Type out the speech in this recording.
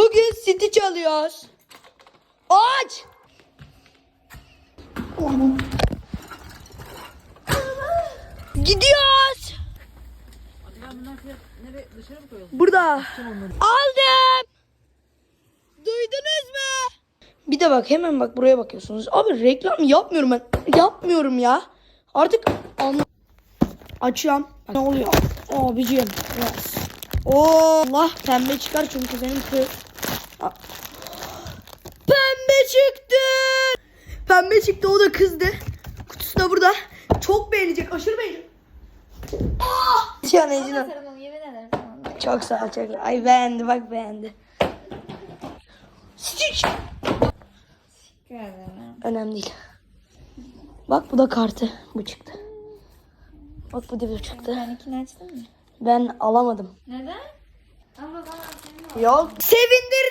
Bugün Stitch alıyoruz. Aç. Gidiyoruz. Burada. Aldım. Duydunuz mu? Bir de bak hemen bak buraya bakıyorsunuz. Abi reklam yapmıyorum ben. Yapmıyorum ya. Artık anla. Açıyorum. Ne oluyor? Abicim. Yes. Oo, Allah pembe çıkar çünkü benimki. Aa. Pembe çıktı. Pembe çıktı o da kızdı. Kutusu da burada. Çok beğenecek. Aşırı beğenecek. Aa! Cihan Ecina. Çok sağ ol çok. Ay beğendi bak beğendi. Stitch. Önemli değil. Bak bu da kartı. Bu çıktı. Bak bu da bu çıktı. Sen ikini açtın mı? Ben alamadım. Neden? Ama bana senin Yok. Sevindir